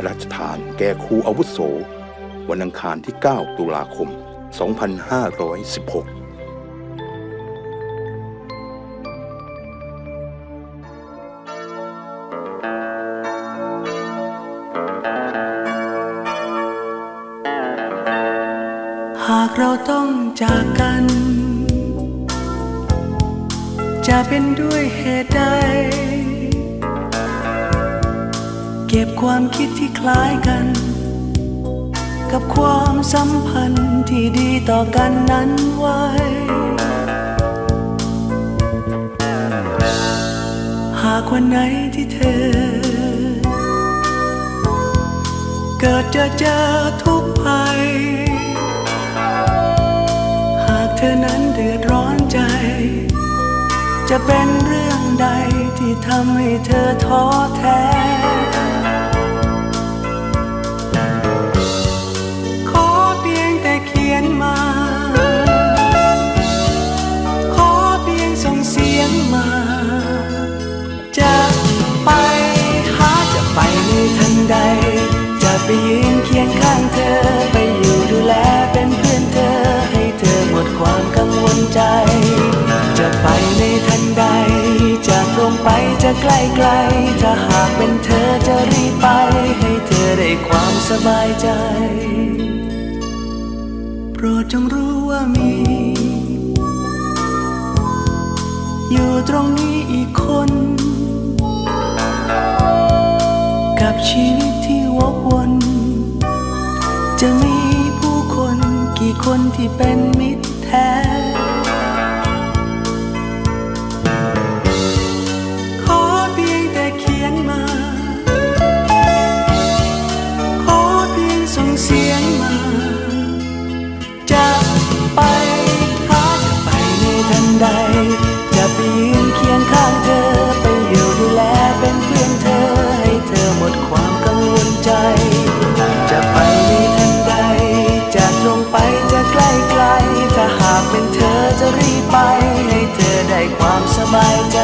ระราชทานแก่ครูอาวุโส วันอังคารที่ 9 ตุลาคม 2516หากเราต้องจากกัน จะเป็นด้วยเหตุใด เก็บความคิดที่คล้ายกัน กับความสัมพันธ์ที่ดีต่อกันนั้นไว้ หากวันไหนที่เธอ เกิดจะเจอทุกภัย หากเธอนั้นเดือดร้อนใจ จะเป็นเรื่องใดที่ทำให้เธอท้อ ยืนเคียงข้างเธอ ไปอยู่ดูแลเป็นเพื่อนเธอ ให้เธอหมดความกังวลใจ จะไปในทันใด จะตรงไปจะใกล้ไกล ถ้าหากเป็นเธอจะรีบไป ให้เธอได้ความสบายใจ โปรดจงรู้ว่ามี อยู่ตรงนี้อีกคน กับชีวิต คนที่เป็นมิตรแท้ ขอเพียงแต่เขียนมา ขอเพียงส่งเสียงมา จะไปหาจะไปในทันใด จะไป จะรีบไปให้เธอได้ความสบายใจ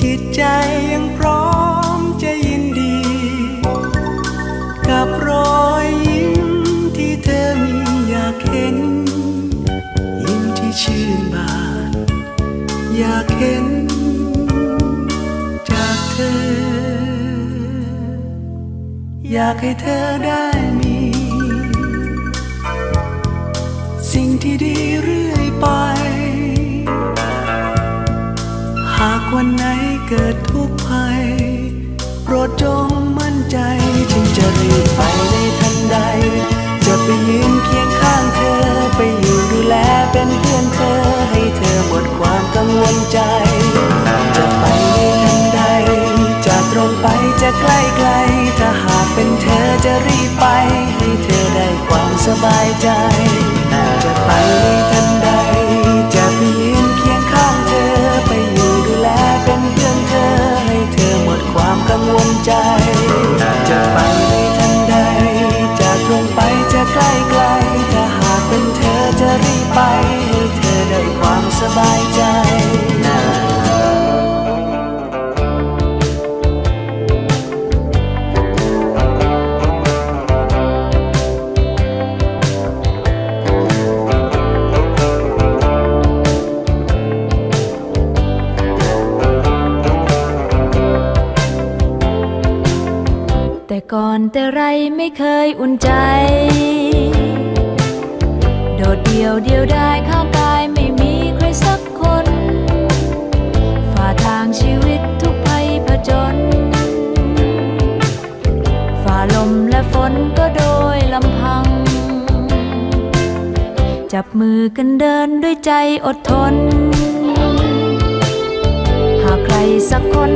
จิตใจยังพร้อมจะยินดี กับรอยยิ้มที่เธอมีอยากเห็น ยิ้มที่ชื่นบาน อยากเห็นจากเธอ อยากให้เธอได้มี ที่ดีเรื่อยไป หากวันไหนเกิดทุกข์ภัย โปรดจงมั่นใจจึงจะรีบไปในทันใด จะไปยืนเคียงข้างเธอ ไปอยู่ดูแลเป็นเพื่อนเธอ ให้เธอหมดความกังวลใจ จะไปในทันใด จะตรงไปจะใกล้ไกล ถ้าหากเป็นเธอจะรีบไป ให้เธอได้ความสบายใจ รีบไปให้เธอได้ความสบายใจแต่ก่อนแต่ไรไม่เคยอุ่นใจ เดียวเดียวได้ข้างกายไม่มีใครสักคน ฝ่าทางชีวิตทุกภัยผจญฝ่าลมและฝนก็โดยลำพัง จับมือกันเดินด้วยใจอดทน หากใครสักคน